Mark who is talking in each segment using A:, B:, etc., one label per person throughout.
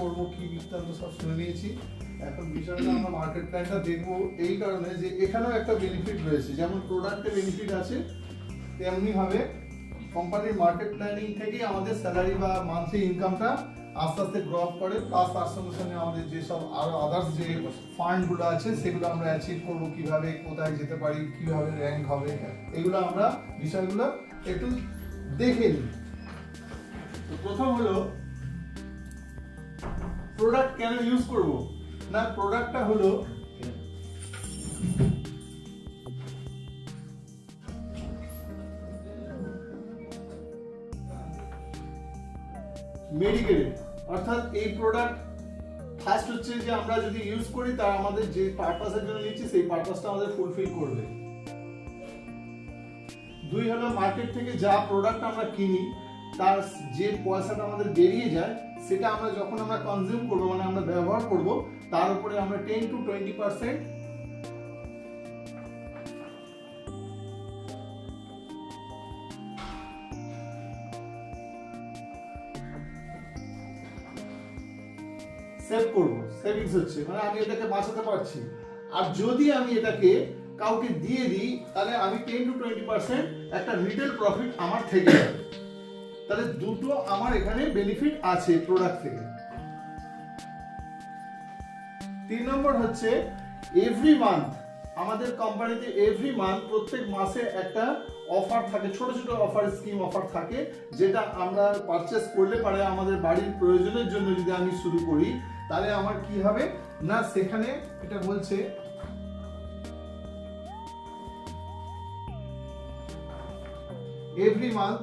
A: করব, কি বৃত্তান্ত সব শুনে নিয়েছি। এখন বিষয়টা আমরা মার্কেট প্ল্যানটা দেখব এই কারণে যে এখানেও একটা বেনিফিট রয়েছে। যেমন প্রোডাক্টে বেনিফিট আছে, তেমনি ভাবে কোম্পানির মার্কেট প্ল্যানিং থেকেই আমাদের স্যালারি বা মান্থলি ইনকামটা আস্তে আস্তে গ্রো আপ করে। প্লাস তার সঙ্গে সঙ্গে আমাদের যেসব আরও আদার্স যে ফান্ডগুলো আছে, সেগুলো আমরা অ্যাচিভ করব কীভাবে, কোথায় যেতে পারি, কীভাবে র্যাঙ্ক হবে, এগুলো আমরা বিষয়গুলো একটু দেখে নিই। তো প্রথম হলো প্রোডাক্ট কেন ইউজ করব? না প্রোডাক্টটা হলো মেডিকেলের অর্থাৎ এই প্রোডাক্ট ফার্স্ট হচ্ছে যে আমরা যদি ইউজ করি তার আমাদের যে পারপাসের জন্য নিচ্ছি, সেই পারপাসটা আমাদের ফুলফিল করবে। দুই হলো মার্কেট থেকে যা প্রোডাক্ট আমরা কিনি, তার যে পয়সাটা আমাদের বেরিয়ে যায় সেটা আমরা যখন আমরা কনজিউম করব মানে আমরা ব্যবহার করব, তার উপরে আমরা ten to twenty percent save করব সেভিংস হচ্ছে মানে আমি এটাকে বাঁচাতে পারছি। আর যদি আমি এটাকে কাউকে দিয়ে দিই, তাহলে আমি টেন টু টোয়েন্টি পার্সেন্ট একটা রিটেল প্রফিট আমার থেকে যাবে তাহলে দুটো আমার এখানে বেনিফিট আছে প্রোডাক্ট থেকে। তিন নম্বর হচ্ছে এভরি মান্থ আমাদের কোম্পানিতে এভরি মান্থ প্রত্যেক মাসে একটা অফার থাকে, ছোট ছোট অফার স্কিম অফার থাকে, যেটা আমরা পারচেস করলে পারে আমাদের বাড়ির প্রয়োজনের জন্য যদি আমি শুরু করি, তাহলে আমার কি হবে? না, সেখানে এটা বলছে এভরি মান্থ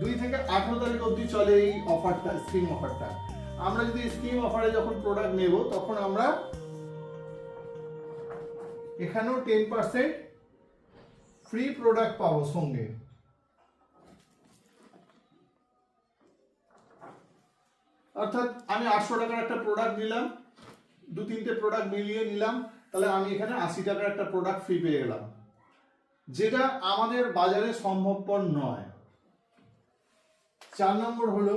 A: দুই থেকে আঠারো তারিখ অবধি চলে এই অফারটা স্কিম অফারটা আমরা যদি স্কিম অফারে যখন প্রোডাক্ট নেব, তখন আমরা এখানেও টেন পার্সেন্ট ফ্রি প্রোডাক্ট পাবো সঙ্গে। অর্থাৎ আমি আটশো টাকার একটা প্রোডাক্ট নিলাম, দু তিনটে প্রোডাক্ট মিলিয়ে নিলাম, তাহলে আমি এখানে আশি টাকার একটা প্রোডাক্ট ফ্রি পেয়ে গেলাম। যেটা আমাদের বাজারে সম্ভবপর নয়। চার নম্বর হলো,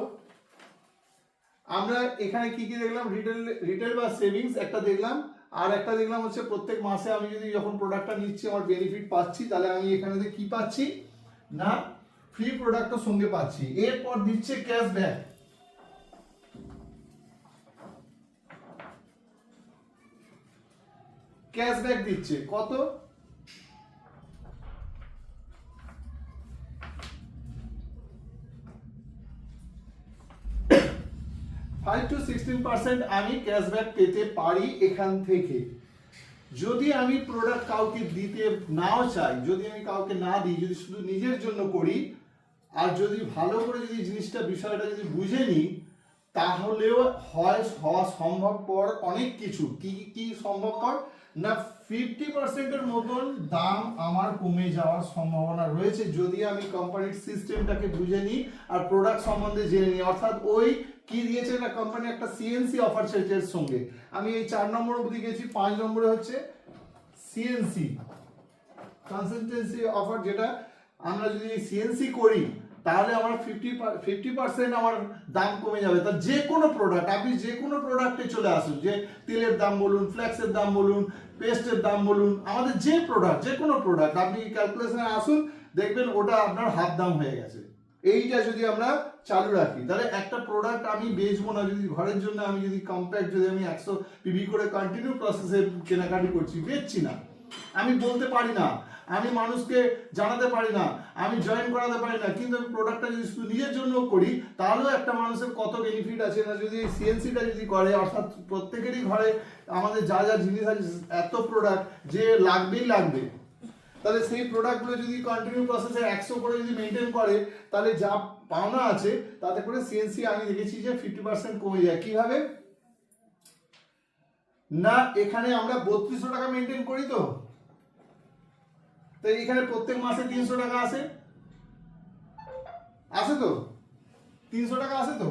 A: আমরা এখানে কি কি দেখলাম? রিটেল রিটেল বা সেভিংস একটা দেখলাম, আর একটা দেখলাম হচ্ছে প্রত্যেক মাসে আমি যদি যখন প্রোডাক্টটা নিচ্ছি, আমার বেনিফিট পাচ্ছি, তাহলে আমি এখানে কি পাচ্ছি? না ফ্রি প্রোডাক্টও সঙ্গে পাচ্ছি। এরপর দিচ্ছে ক্যাশব্যাক ক্যাশব্যাক দিচ্ছে। কত? ফাইভ টু সিক্সটিন পার্সেন্ট আমি ক্যাশব্যাক পেতে পারি এখান থেকে। যদি আমি প্রোডাক্ট কাউকে দিতে নাও চাই, যদি আমি কাউকে না দিই, যদি শুধু নিজের জন্য করি, আর যদি ভালো করে যদি জিনিসটা, বিষয়টা যদি বুঝে নিই, তাহলেও হয়, হওয়া সম্ভবপর অনেক কিছু। কি কি সম্ভবপর? না ফিফটি পার্সেন্টের মতন দাম আমার কমে যাওয়ার সম্ভাবনা রয়েছে। যদি আমি কোম্পানির সিস্টেমটাকে বুঝে নিই, আর প্রোডাক্ট সম্বন্ধে জেনে নিই, অর্থাৎ ওই কি দিয়েছে না কোম্পানি একটা সিএনসি অফার এর সঙ্গে? আমি এই চার নম্বর অবধি গেছি, পাঁচ নম্বরে হচ্ছে সিএনসি কনসালটেন্সি অফার যেটা, আমরা যদি সিএনসি করি, তাহলে আমার ফিফটি ফিফটি পার্সেন্ট আমার দাম কমে যাবে। তা যে কোনো প্রোডাক্ট আপনি যে কোনো প্রোডাক্টে চলে আসুন, যে তেলের দাম বলুন ফ্ল্যাক্সের দাম বলুন পেস্টের দাম বলুন, আমাদের যে প্রোডাক্ট যে কোনো প্রোডাক্ট আপনি ক্যালকুলেশনে আসুন, দেখবেন ওটা আপনার হাফ দাম হয়ে গেছে। এইটা যদি আমরা চালু রাখি। তাহলে একটা প্রোডাক্ট আমি বেচবো না, যদি ঘরের জন্য আমি যদি কম্প্যাক্ট যদি আমি একশো পিভি করে কন্টিনিউ প্রসেসে কেনাকাটি করছি, বেচছি না। আমি বলতে পারি না, আমি মানুষকে জানাতে পারি না, আমি জয়েন করাতে পারি না, কিন্তু আমি প্রোডাক্টটা যদি শুধু নিজের জন্য করি, তাহলেও একটা মানুষের কত বেনিফিট আছে না? যদি সিএনসিটা যদি করে, অর্থাৎ প্রত্যেকেরই ঘরে আমাদের যা যা জিনিস আছে, এত প্রোডাক্ট যে লাগবেই লাগবে। তাহলে সেই প্রোডাক্টগুলো যদি কন্টিনিউ প্রসেসে একশো করে যদি মেনটেন করে, তাহলে যা পাওনা আছে, তাতে করে সিএনসি আমি দেখেছি যে ফিফটি পার্সেন্ট কমে যায়। কীভাবে? না, এখানে আমরা বত্রিশশো টাকা মেনটেন করি তো। তো এখানে প্রত্যেক মাসে তিনশো টাকা আসে। আসে তো? তিনশো টাকা আসে তো?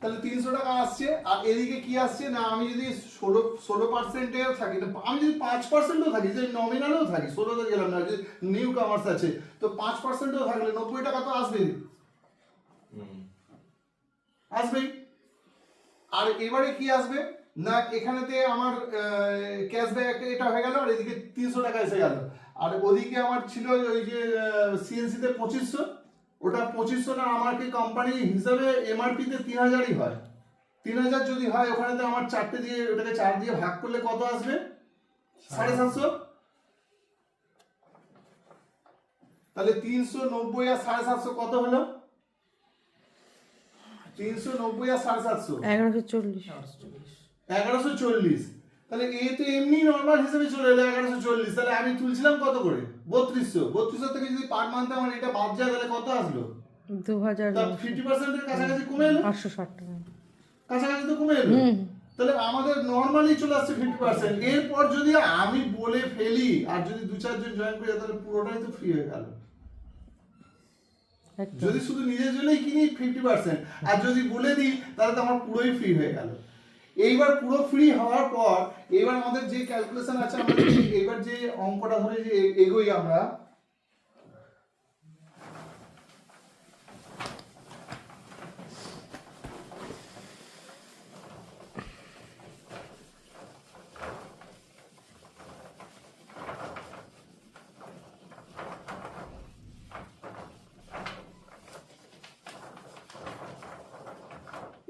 A: তাহলে তিনশো টাকা আসছে আর এদিকে কি আসছে? না আমি যদি ষোলো ষোলো পার্সেন্টেও থাকি আমি যদি পাঁচ পার্সেন্টও থাকি যদি নমিনালেও থাকি ষোলোতে গেলাম না যদি নিউ কামার্স আছে তো পাঁচ পার্সেন্টও থাকলে নব্বই টাকা তো আসবেই। আসবেই। আর এবারে কি আসবে? না এখানেতে আমার ক্যাশব্যাক এটা হয়ে গেল আর এদিকে তিনশো টাকা এসে গেল। আর ওদিকে আমার ছিল ওই যে সিএনসি তে পঁচিশশো। ওটা পঁচিশশো না আমাকে কোম্পানি হিসাবে এমআরপি তে তিন হাজারই হয়। তিন হাজার যদি হয় ওখানে তো আমার চারটে দিয়ে ওটাকে চার দিয়ে ভাগ করলে কত আসবে? সাড়ে সাতশো। তাহলে তিনশো নব্বই আর সাড়ে সাতশো কত হলো? তিনশো নব্বই আর সাড়ে সাতশো।
B: এগারোশো চল্লিশ।
A: এগারোশো চল্লিশ। তাহলে এ তো এমনি নর্মাল হিসেবে চলে এলো এগারোশো চল্লিশ। তাহলে আমি তুলছিলাম কত করে? বত্রিশশো। বত্রিশশো থেকে যদি পার মান্থে আমার এটা বাদ যায় তাহলে কত আসলো?
B: দু হাজার
A: ফিফটি পার্সেন্টের কাছাকাছি কমে এলো?
B: আটশো ষাট টাকা।
A: কাছাকাছি তো কমে এলো? তাহলে আমাদের নর্মালি চলে আসছে ফিফটি পার্সেন্ট এরপর যদি আমি বলে ফেলি আর যদি দু চারজন জয়েন করে তাহলে পুরোটাই তো ফ্রি হয়ে গেল। যদি শুধু নিজের জন্যই কিনি ফিফটি পার্সেন্ট আর যদি বলে দিই তাহলে তো আমার পুরোই ফ্রি হয়ে গেল। এইবার পুরো ফ্রি হওয়ার পর এবার আমাদের যে ক্যালকুলেশন আছে আমাদের এইবার যে অঙ্কটা ধরে, যে এগোই আমরা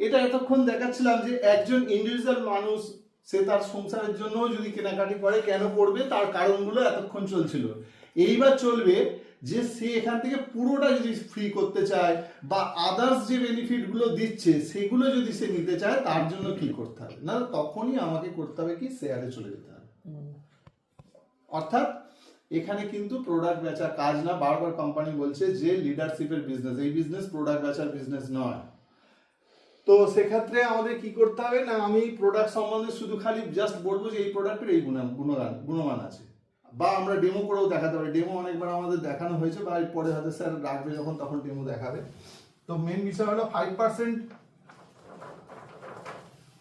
A: এটা এতক্ষণ দেখাচ্ছিলাম যে একজন ইন্ডিভিজুয়াল মানুষ সে তার সংসারের জন্য যদি কেনাকাটি করে কেন করবে তার কারণগুলো এতক্ষণ চলছিল। এইবার চলবে যে সে এখান থেকে পুরোটা যদি ফ্রি করতে চায় বা আদার্স যে বেনিফিটগুলো দিচ্ছে সেগুলো যদি সে নিতে চায় তার জন্য কি করতে হবে? না তখনই আমাকে করতে হবে কি শেয়ারে চলে যেতে হবে। অর্থাৎ এখানে কিন্তু প্রোডাক্ট বেচার কাজ না বারবার কোম্পানি বলছে যে লিডারশিপের বিজনেস এই বিজনেস প্রোডাক্ট বেচার বিজনেস নয়। তো সেক্ষেত্রে আমাদের কি করতে হবে না, আমি প্রোডাক্ট সম্বন্ধে শুধু খালি জাস্ট বলব যে এই প্রোডাক্টের এই গুণান গুণগান, গুণমান আছে। বা আমরা ডেমো করেও দেখাতে পারি। ডেমো অনেকবার আমাদের দেখানো হয়েছে বা পরে হয়তো স্যার রাখবে যখন, তখন ডেমো দেখাবে। তো মেন বিষয় হলো ফাইভ পার্সেন্ট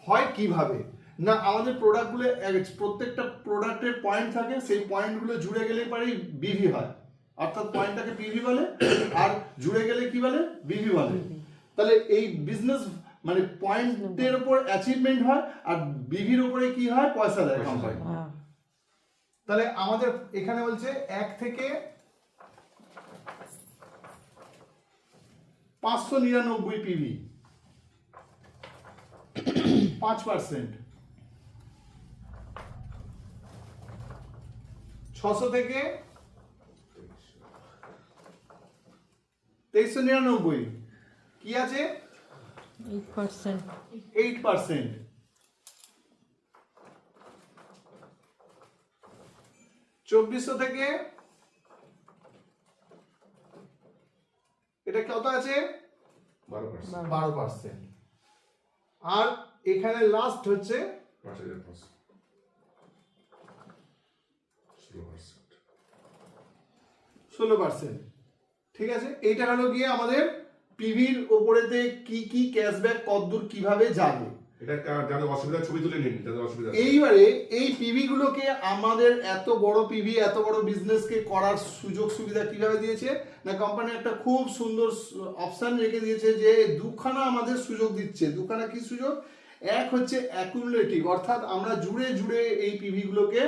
A: হয় কীভাবে? না, আমাদের প্রোডাক্টগুলো প্রত্যেকটা প্রোডাক্টের পয়েন্ট থাকে, সেই পয়েন্টগুলো জুড়ে গেলে পরেই বিভি হয়। অর্থাৎ পয়েন্টটাকে পিভি বলে, আর জুড়ে গেলে কি বলে? বিভি বলে। তাহলে এই বিজনেস মানে পয়েন্টের উপর অ্যাচিভমেন্ট হয় আর বিভির উপরে কি হয়? পয়সা দেয় কোম্পানি
B: হ্যাঁ।
A: তাহলে আমাদের এখানে বলছে এক থেকে পাঁচশো নিরানব্বই পিভি পাঁচ পার্সেন্ট ছশো থেকে তেইশশো নিরানব্বই। কি আছে?
B: এইট পার্সেন্ট
A: চব্বিশশো থেকে এটা কত আছে?
C: বারো পার্সেন্ট
A: আর এখানে লাস্ট হচ্ছে
C: ষোলো পার্সেন্ট
A: ঠিক আছে? এইটা হলো গিয়ে আমাদের পিভির ওপরেতে কি কি ক্যাশব্যাক কতদূর কীভাবে যাবে?
C: এটা যাদের অসুবিধা ছবি তুলে নিন যাদের অসুবিধা
A: এইবারে এই পিভি গুলোকে আমাদের এত বড় পিভি এত বড় বিজনেসকে করার সুযোগ সুবিধা কীভাবে দিয়েছে? না কোম্পানি একটা খুব সুন্দর অপশন রেখে দিয়েছে যে দুখানা আমাদের সুযোগ দিচ্ছে। দুখানা কি সুযোগ? এক হচ্ছে অ্যাকুমুলেটিভ অর্থাৎ আমরা জুড়ে জুড়ে এই পিভি গুলোকে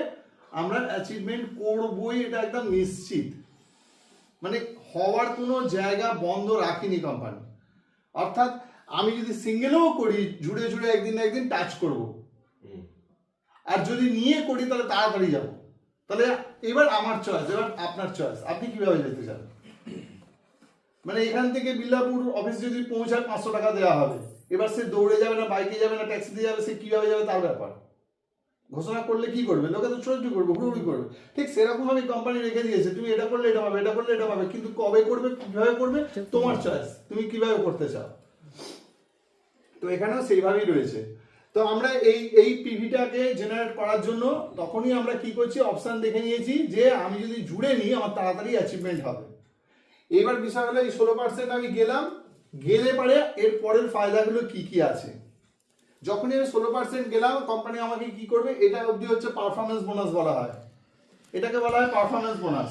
A: আমরা অ্যাচিভমেন্ট করবই এটা একদম নিশ্চিত। মানে হওয়ার কোনো জায়গা বন্ধ রাখিনি কোম্পানি অর্থাৎ আমি যদি সিঙ্গেলও করি জুড়ে জুড়ে একদিন না একদিন টাচ করব। আর যদি নিয়ে করি তাহলে তাড়াতাড়ি যাব। তাহলে এবার আমার চয়েস এবার আপনার চয়েস আপনি কীভাবে যেতে চান? মানে এখান থেকে বিল্লাপুর অফিস যদি পৌঁছায় পাঁচশো টাকা দেওয়া হবে এবার সে দৌড়ে যাবে না বাইকে যাবে না ট্যাক্সিতে যাবে সে কীভাবে যাবে তার ব্যাপার। ঘোষণা করলে কি করবে? লোকে তো ছোট করবে, হুড়ুহুড়ি করবে। ঠিক সেরকম ভাবে কোম্পানি রেখে দিয়েছে, তুমি এটা করলে, এটা পাবে এটা করলে, এটা পাবে কিন্তু কবে করবে, কীভাবে করবে? তোমার চয়েস তুমি কীভাবে করতে চাও? তো এখানেও সেইভাবেই রয়েছে। তো আমরা এই এই পিভিটাকে জেনারেট করার জন্য তখনই আমরা কি করছি অপশান দেখে নিয়েছি যে আমি যদি জুড়ে নিই, আমার তাড়াতাড়ি অ্যাচিভমেন্ট হবে। এবার বিষয় হলো এই ষোলো পার্সেন্ট আমি গেলাম, গেলে পারে এর পরের ফায়দাগুলো কি কি আছে? যখনই আমি ষোলো পার্সেন্ট গেলাম কোম্পানি আমাকে কি করবে? এটা অবধি হচ্ছে পারফরমেন্স বোনাস বলা হয়। এটাকে বলা হয় পারফরমেন্স বোনাস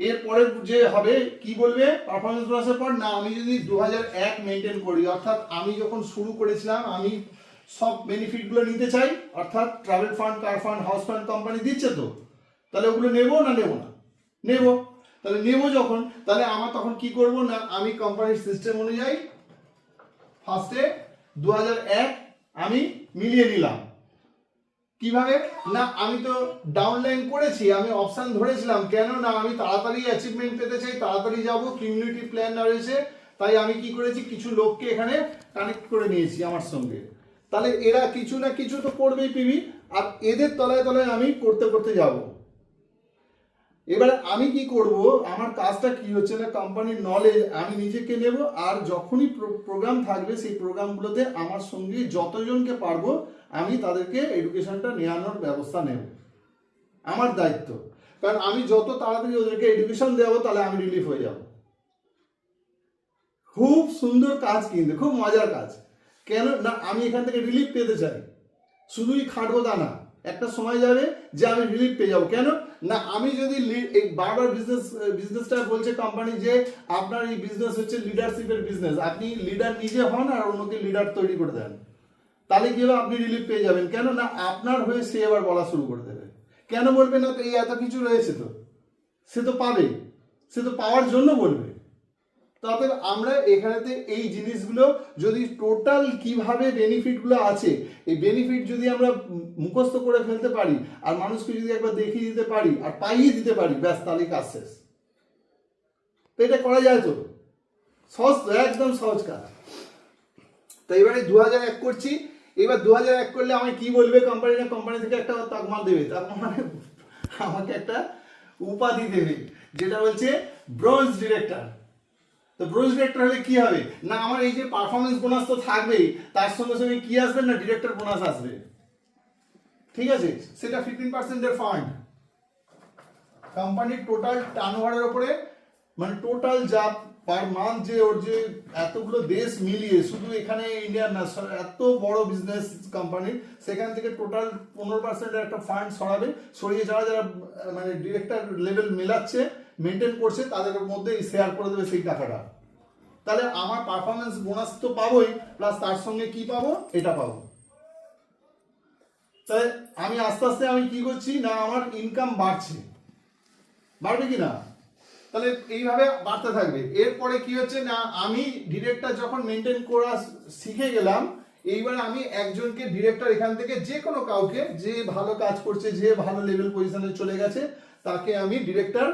A: এরপরে যে হবে, কি বলবে? পারফরমেন্স বোনাসের পর, না, আমি যদি দু হাজার এক মেনটেন করি, অর্থাৎ আমি যখন শুরু করেছিলাম, আমি সব বেনিফিটগুলো নিতে চাই, অর্থাৎ travel fund car fund house fund company দিচ্ছে তো? তাহলে ওগুলো নেব না নেব না? নেব। তাহলে নেব যখন, তাহলে আমার তখন কি করব? না, আমি কোম্পানির সিস্টেম অনুযায়ী ফার্স্টে দু হাজার এক আমি মিলিয়ে নিলাম। কীভাবে? না, আমি তো ডাউনলাইন করেছি, আমি অপশান ধরেছিলাম। কেন না, আমি তাড়াতাড়ি অ্যাচিভমেন্ট পেতে চাই, তাড়াতাড়ি যাব কমিউনিটি প্ল্যান রয়েছে। তাই আমি কি করেছি, কিছু লোককে এখানে কানেক্ট করে নিয়েছি আমার সঙ্গে। তাহলে এরা কিছু না কিছু তো করবেই পিবি, আর এদের তলায় তলায় আমি করতে করতে যাব। এবারে আমি কি করব? আমার কাজটা কি হচ্ছে না? কোম্পানির নলেজ আমি নিজেকে নেব আর যখনই প্রোগ্রাম থাকবে, সেই প্রোগ্রামগুলোতে আমার সঙ্গে যতজনকে পারব, আমি তাদেরকে এডুকেশনটা নেওয়ানোর ব্যবস্থা নেব। আমার দায়িত্ব। কারণ আমি যত তাড়াতাড়ি ওদেরকে এডুকেশন দেবো তাহলে আমি রিলিফ হয়ে যাব। খুব সুন্দর কাজ কিন্তু, খুব মজার কাজ। কেন না, আমি এখান থেকে রিলিফ পেতে চাই। শুধুই খাটবো তা না। একটা সময় যাবে যে আমি রিলিফ পেয়ে যাব। কেন? না, আমি যদি এই বারবার বিজনেস বিজনেসটা বলছে কোম্পানি যে, আপনার এই বিজনেস হচ্ছে লিডারশিপের বিজনেস আপনি লিডার নিজে হন আর অন্যকে লিডার তৈরি করে দেন। তাহলে কি হবে? আপনি রিলিফ পেয়ে যাবেন। কেন? না, আপনার হয়ে সে এবার বলা শুরু করে দেবে। কেন বলবে না? তো এই এত কিছু রয়েছে তো। সে তো পাবে। সে তো পাওয়ার জন্য বলবে। তাতে আমরা এখানেতে এই জিনিসগুলো যদি টোটাল কীভাবে বেনিফিটগুলো আছে, এই বেনিফিট যদি আমরা মুখস্থ করে ফেলতে পারি, আর মানুষকে যদি একবার দেখিয়ে দিতে পারি, আর পাইয়ে দিতে পারি, ব্যাস তাহলে কাজ শেষ। তো এটা করা যায় তো? সহজ একদম সহজ কাজ। তো এবারে দু হাজার এক করছি। এবার দু হাজার এক করলে আমায় কি বলবে কোম্পানি না কোম্পানি থেকে একটা তাকমাল দেবে। তাকমাল মানে আমাকে একটা উপাধি দেবে, যেটা বলছে ব্রোঞ্জ ডিরেক্টর তো ব্রোঞ্জ ডিরেক্টর হলে কি হবে? না, আমার এই যে পারফরমেন্স বোনাস তো থাকবেই, তার সঙ্গে সঙ্গে কি আসবে না ডিরেক্টর বোনাস আসবে? ঠিক আছে? সেটা ফিফটিন পার্সেন্টের ফান্ড কোম্পানির টোটাল টার্নওভারের উপরে মানে টোটাল যা পার মান্থ যে ওর যে এতগুলো দেশ মিলিয়ে, শুধু এখানে ইন্ডিয়ার না এত বড় বিজনেস কোম্পানি সেখান থেকে টোটাল পনেরো পার্সেন্টের একটা ফান্ড সরাবে সরিয়ে যারা যারা মানে ডিরেক্টর লেভেল মেলাচ্ছে মেনটেন করছে, তাদের মধ্যে শেয়ার করে দেবে সেই টাকাটা। তাহলে আমার পারফরমেন্স বোনাস তো পাবোই প্লাস তার সঙ্গে কি পাবো? এটা পাবো। তাহলে আমি আস্তে আস্তে আমি কি করছি, না আমার ইনকাম বাড়ছে। বাড়বে কি না? তাহলে এইভাবে বাড়তে থাকবে। এরপরে কি হচ্ছে, না, আমি ডিরেক্টর যখন মেনটেন করা শিখে গেলাম, এইবার আমি একজনকে ডিরেক্টর এখান থেকে যে কোনো কাউকে, যে ভালো কাজ করছে, যে ভালো লেভেল পজিশনে চলে গেছে, তাকে আমি ডিরেক্টর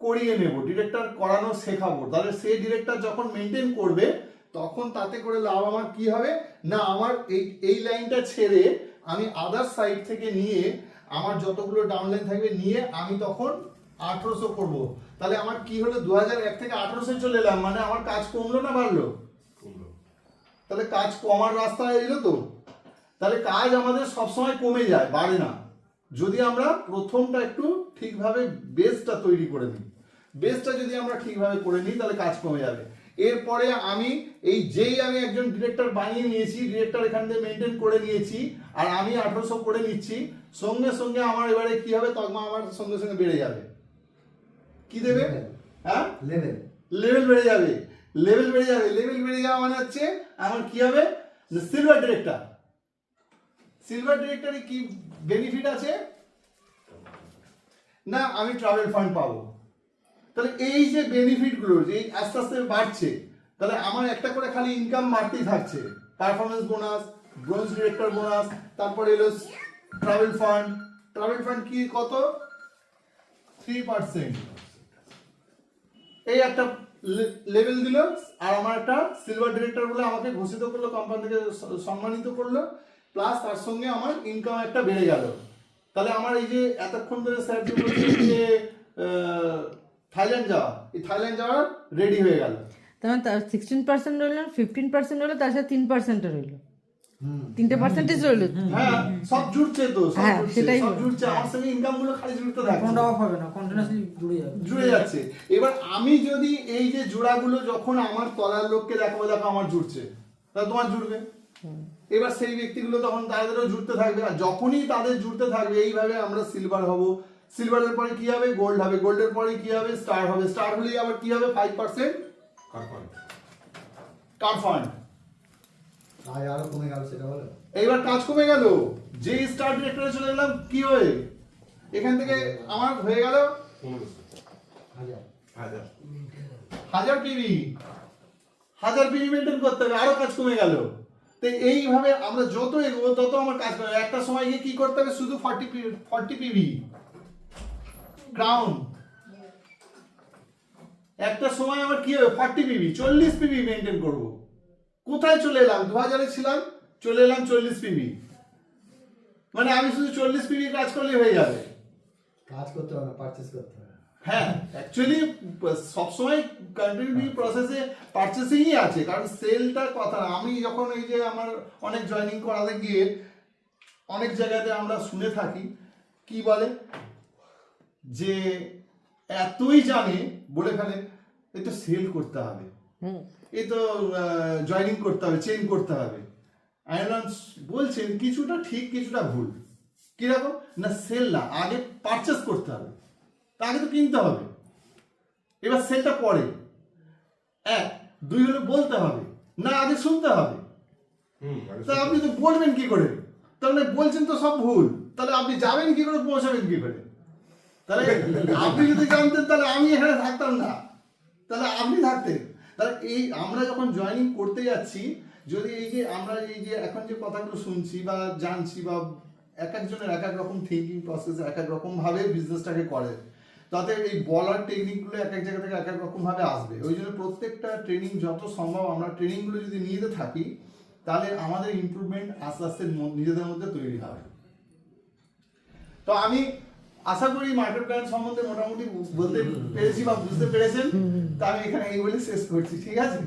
A: করিয়ে নেব ডিরেক্টর করানো শেখাবো। তাহলে সে ডিরেক্টর যখন মেনটেন করবে তখন তাতে করে লাভ আমার কি হবে? না আমার এই এই লাইনটা ছেড়ে আমি আদার সাইড থেকে নিয়ে আমার যতগুলো ডাউনলাইন থাকবে নিয়ে আমি তখন আঠেরোশো করব। তাহলে আমার কি হলো? দু এক থেকে আঠেরোশো চলে এলাম মানে আমার কাজ কমলো না বাড়লো? তাহলে কাজ কমার রাস্তায় এলো তো? তাহলে কাজ আমাদের সবসময় কমে যায় বাড়ে না। যদি আমরা প্রথমটা একটু ঠিকভাবে বেসটা তৈরি করে নিই। বেসটা যদি আমরা ঠিকভাবে করে নিই তাহলে কাজ কমে যাবে। এরপরে আমি এই যেই আমি একজন ডিরেক্টর বানিয়ে নিয়েছি ডিরেক্টর এখান থেকে মেনটেন করে নিয়েছি আর আমি আঠারোশো করে নিচ্ছি সঙ্গে সঙ্গে আমার এবারে কি হবে? তখন আমার সঙ্গে সঙ্গে বেড়ে যাবে। কি দেবে? হ্যাঁ?
D: লেভেল
A: লেভেল বেড়ে যাবে। লেভেল বেড়ে যাবে। লেভেল বেড়ে যাওয়া মানে হচ্ছে আমার কি হবে? সিলভার ডিরেক্টর সিলভার ডিরেক্টরে কি বেনিফিট আছে? না, আমি ট্রাভেল ফান্ড পাবো। তাহলে এই যে বেনিফিটগুলো যে আস্তে আস্তে বাড়ছে, তাহলে আমার একটা করে খালি ইনকাম বাড়তেই থাকছে। Performance bonus bronze director bonus তারপরে এলো ট্রাভেল ফান্ড ট্রাভেল ফান্ড কি কত? থ্রি পার্সেন্ট এই একটা লেভেল দিল, আর আমার একটা সিলভার ডিরেক্টর বলে আমাকে ঘোষিত করল কোম্পানি থেকে সম্মানিত করল। প্লাস তার সঙ্গে আমার ইনকাম একটা বেড়ে গেল। তাহলে আমার এই যে এতক্ষণ ধরে স্যার যে যে আহ, থাইল্যান্ড যাওয়া এই থাইল্যান্ড যাওয়ার রেডি হয়ে গেল।
B: তার মানে তার সিক্সটিন পার্সেন্ট রইল ফিফটিন পার্সেন্ট রইল তার সাথে তিন পার্সেন্ট রইল। তিনটে পার্সেন্টেজ রইল?
A: হ্যাঁ সব জুড়ছে তো সব
B: হ্যাঁ,
A: জুড়ছে
B: সেটাই
A: সব। জুড়ছে আমার সঙ্গে ইনকামগুলো খালি জুড়তে থাকছে।
D: কোনটা অফ হবে না কন্টিনিউয়াসলি জুড়ে যাবে।
A: জুড়ে যাচ্ছে। এবার আমি যদি এই যে জোড়াগুলো যখন আমার তলার লোককে দেখাবো দেখো আমার জুড়ছে তাহলে তোমার জুড়বে এবার সেই ব্যক্তিগুলো তখন তাদেরও জুড়তে থাকবে। আর যখনই তাদের জুড়তে থাকবে এইভাবে আমরা সিলভার হব। সিলভারের পরে কি হবে? গোল্ড হবে। গোল্ডের পরে কি হবে? স্টার হবে। স্টার হলেই আবার কি হবে? ফাইভ পার্সেন্ট
E: আরও কমে গেল সেটা বলো
A: এইবার কাজ কমে গেল। যে স্টার ডিরেক্টরে চলে গেলাম কি হয়ে? এখান থেকে আমার হয়ে গেল?
E: হাজার।
C: হাজার।
A: হাজার পিবি হাজার পিবি মেনটেন করতে হবে। আরও কাজ কমে গেল। এইভাবে আমরা যত এগোবো, তত আমার কাজ কমে যাবে। একটা সময় গিয়ে কি করতে হবে? শুধু ফর্টি ফর্টি পিবি ক্রাউন একটা সময় আমার কি হবে? ফর্টি পিবি চল্লিশ পিবি মেনটেন করব। কোথায় চলে এলাম? দু হাজারে ছিলাম, চলে এলাম চল্লিশ পিবি মানে আমি শুধু চল্লিশ পিবি কাজ করলে হয়ে যাবে।
E: কাজ করতে হবে না পারচেস করতে হবে।
A: হ্যাঁ অ্যাকচুয়ালি সবসময় কন্টিনিউটি প্রসেসে পারচেসিংই আছে কারণ সেলটার কথা না। আমি যখন এই যে আমার অনেক জয়েনিং করাতে গিয়ে অনেক জায়গাতে আমরা শুনে থাকি কি বলে? যে এতই জানে বলে ফেলে এই তো সেল করতে হবে।
B: হুম।
A: এই তো জয়েনিং করতে হবে চেঞ্জ করতে হবে। আয়রন বলছেন কিছুটা ঠিক কিছুটা ভুল। কীরকম? না সেল না আগে পারচেস করতে হবে। তা আগে তো কিনতে হবে। এবার সেটা পরে। এক দুই হলে বলতে হবে। না আগে শুনতে হবে। তা আপনি তো বলবেন কি করে? তাহলে বলছেন তো সব ভুল। তাহলে আপনি যাবেন কি করে পৌঁছাবেন কি করে? তাহলে আপনি যদি জানতেন তাহলে আমি এখানে থাকতাম না। তাহলে আপনি থাকতেন। তাহলে এই আমরা যখন জয়েনিং করতে যাচ্ছি যদি এই যে আমরা এই যে এখন যে কথাগুলো শুনছি বা জানছি বা এক একজনের এক এক রকম থিঙ্কিং প্রসেস এক এক রকমভাবে বিজনেসটাকে করে তাতে এই বলার টেকনিকগুলো এক এক জায়গা থেকে এক এক রকম ভাবে আসবে। ওই জন্য প্রত্যেকটা ট্রেনিং যত সম্ভব আমরা ট্রেনিংগুলো যদি নিতে থাকি তাহলে আমাদের ইম্প্রুভমেন্ট আস্তে আস্তে নিজেদের মধ্যে তৈরি হবে। তো আমি আশা করি মার্কেট প্ল্যান সম্বন্ধে মোটামুটি বলতে পেরেছি বা বুঝতে পেরেছেন। তা আমি এখানে এই বলে শেষ করছি ঠিক আছে?